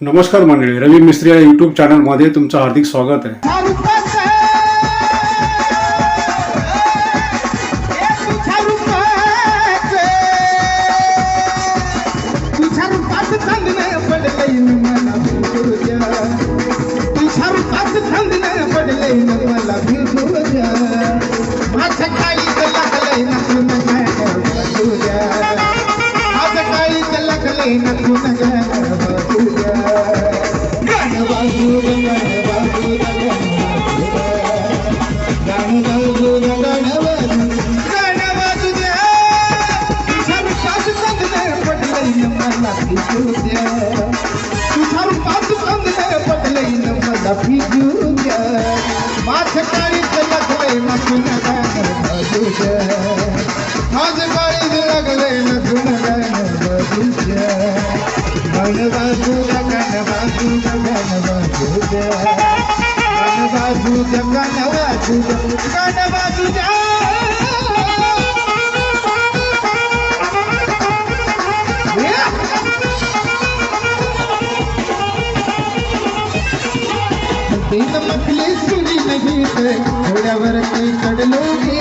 नमस्कार मंडळी रवी मिस्त्री युट्यूब चॅनलमध्ये तुमचं हार्दिक स्वागत आहे. माझ्या काळीत लागलंय नसून माझ्या काळीत लागलंय नसून मन बाजूला गण बाजूला गण बाजूला गण बाजूला गण बाजूला गण बाजूला दिन सुनी नहीं है घोड़ावर के चढ़लोगे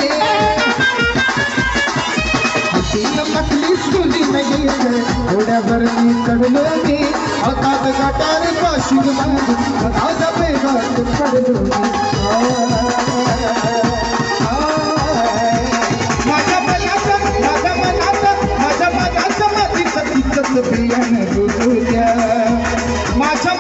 दिन सुनी नहीं है घोड़ावर के चढ़लोगे औकात घटार पाशिक मांग आजा पे बात पढ़ लोगे मनाचा माझ्या मनाचा माझ्या मनाचा माझी सतीच बियाण दुसऱ्या माझ्या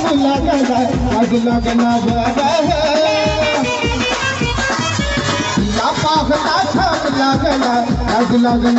आग लागला बरा लापा होता खाऊ लागला